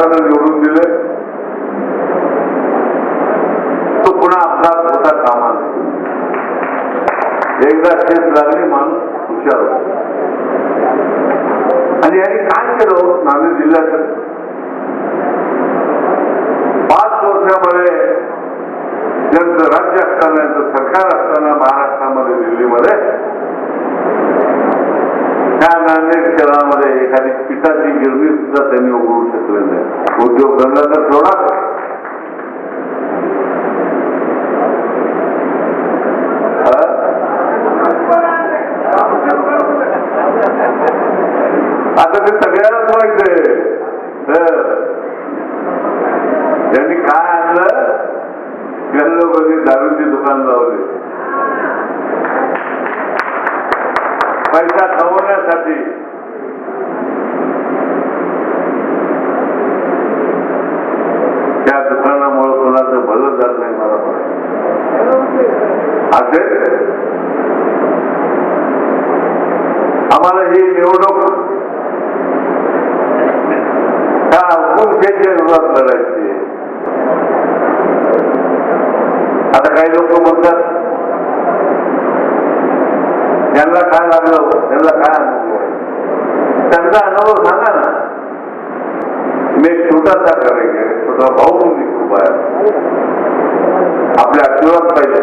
महाराष्ट्रानं निवडून दिले. तो पुन्हा आपला होता कामा. एकदा शेत लागली माणूस हुशार होतो. आणि यांनी काय केलं हो? नांदेड जिल्ह्यात पाच वर्षामध्ये त्यांचं राज्य असताना यांचं सरकार असताना महाराष्ट्रामध्ये दिल्लीमध्ये मोठ्या नांदेड शहरामध्ये एखादी पिठाची गिरणी सुद्धा त्यांनी उघडू शकले नाही उद्योग धंदा तर थोडा आता ते सगळ्यांनाच माहीत आहे त्यांनी काय आणलं? लोकांनी दारूची दुकान लावले. पैसा कमवण्यासाठी त्या दुकानामुळे कुणाचं भलं जात नाही मला असे? आम्हाला ही निवडणूक त्या हुकुमशाहीच्या विरोधात लढायची आता काही लोक म्हणतात त्यांना काय लागलं त्यांना काय अनुभव त्यांचा अनुभव सांगा ना. मी एक छोटासा करेन छोटा भाऊ मी खूप आहे. आपले आशीर्वाद पाहिजे.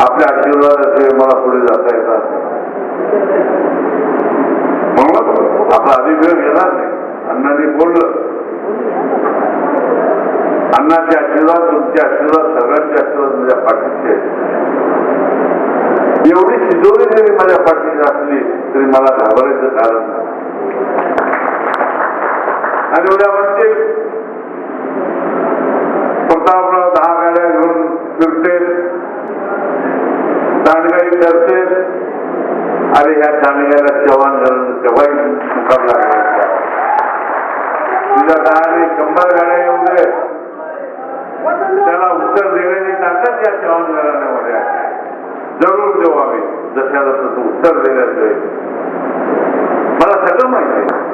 आपल्या आशीर्वादाशिवाय मला पुढे जाता येतात. म्हणून आपला वेळ घेणार नाही. अण्णांनी बोललं. अण्णाचे आशीर्वाद तुमचे आशीर्वाद सगळ्यांचे आशीर्वाद माझ्या पाठीचे एवढी शिजवली जरी माझ्या पाठीशी असली तरी मला घाबरायचं कारण नाही आणि उद्या म्हणतील प्रतापराव दहा गाड्या घेऊन फिरते दांडगाई करते अरे ह्या दांडग्याला चव्हाण घालून केव्हाही मुकाबला करायचा तुझ्या दहा शंभर गाड्या येऊ दे त्याला उत्तर देण्याची ताकद या चव्हाण घराण्यामध्ये आहे जरूर देऊ आम्ही जसं तसं उत्तर देण्याचं मला सगळं माहिती आहे.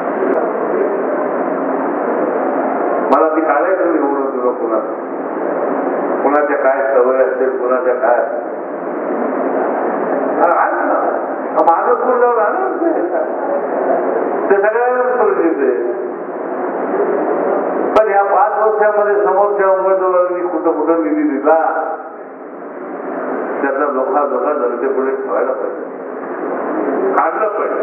मला ती काढायचं निवडून तुला पुन्हा. कुणाच्या काय सवय असते कुणाच्या काय. अरे ना माणूस बोलल्यावर आलं ते. सगळ्यांना सुरक्षित पण या पाच वर्षामध्ये समोरच्या उमेदवारांनी कुठं कुठं निधी दिला? हा धोका लोका जनतेपुढे ठेवायला पाहिजे. काढलं पाहिजे.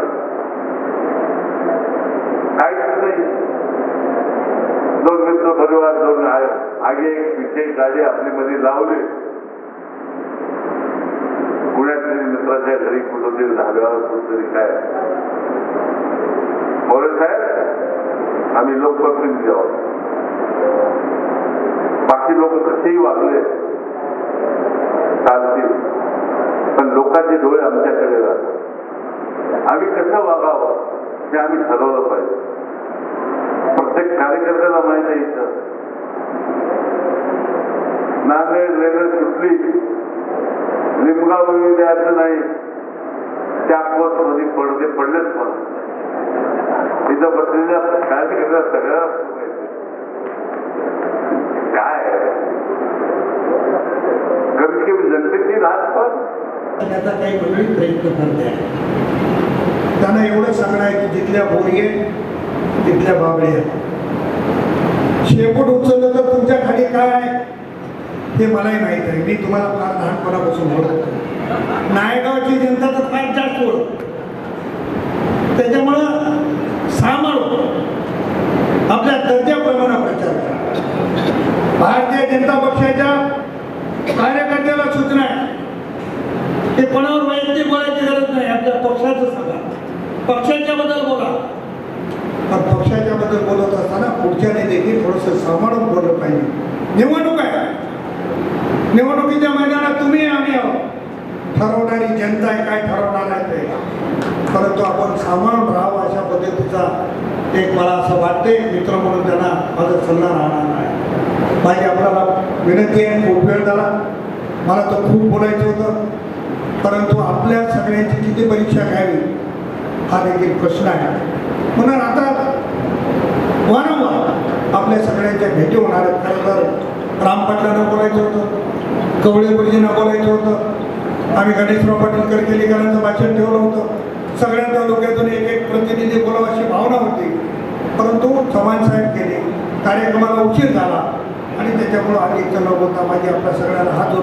काहीच नाही. दोन मित्र परिवार दोन आगे एक विशेष गाडी आपली मध्ये लावली. पुण्यातील मित्राच्या घरी कुठंतरी धाब्यावर कुठंतरी काय. मोरे साहेब आम्ही लोकप्रतिनिधी आहोत बाकी लोक कसेही वागले चालतील. पण लोकांचे डोळे आमच्याकडे राहतात. आम्ही कसं वागावं ते आम्ही ठरवलं पाहिजे. प्रत्येक कार्यकर्त्याला माहिती आहे इथं. नांदेड रेल्वे सुटली. लिमगाव द्यायचं नाही. त्या कोर्समध्ये पडते पडलेच पण तिथं बसलेल्या कार्यकर्त्या सगळ्या काय कमी कमीत कमी जनतेची राहत पण त्याचा काही वेगळी प्रयत्न करते त्यांना एवढं सांगणं आहे की जिथल्या बोरगे तिथल्या बाबळे शेपूट उचललं तर तुमच्या खाली काय आहे? हे मलाही माहीत आहे. मी तुम्हाला फार लहानपणापासून ओळखतो. नायगावची जनता तर फार जास्त त्याच्यामुळं सांभाळू आपल्या दर्जाप्रमाणे प्रचार करा भारतीय जनता पक्षाच्या कार्यकर्त्याला सूचना आहे ते कोणावर वैयक्तिक बोलायची गरज नाही आपल्या पक्षाचं सांगा पक्षांच्या बद्दल बोला. पण पक्षाच्या बद्दल बोलत असताना पुढच्याने देखील थोडंसं सांभाळून बोललं पाहिजे. निवडणूक आहे. निवडणुकीच्या मैदानात तुम्ही आम्ही आहोत. ठरवणारी जनता आहे काय ठरवणार आहे ते. परंतु आपण सांभाळून राहावं अशा पद्धतीचा एक मला असं वाटते मित्र म्हणून त्यांना माझा सल्ला राहणार नाही. माझी आपल्याला विनंती आहे खूप वेळ झाला. मला तर खूप बोलायचं होतं. परंतु आपल्या सगळ्यांची किती परीक्षा घ्यावी हा देखील प्रश्न आहे. म्हणून आता वारंवार आपल्या सगळ्यांच्या भेटी होणार आहेत. खरं तर रामपाटलांना बोलायचं होतं कवळे बोलायचं होतं आम्ही गणेशराव पाटील करकेलीकरांचं भाषण ठेवलं होतं. सगळ्या तालुक्यातून एक एक प्रतिनिधी बोलावं अशी भावना होती. परंतु चव्हाण साहेब गेले कार्यक्रमाला उशीर झाला आणि त्याच्यामुळं आधी चलो होता बोलता माझी आपल्या सगळ्यांना हात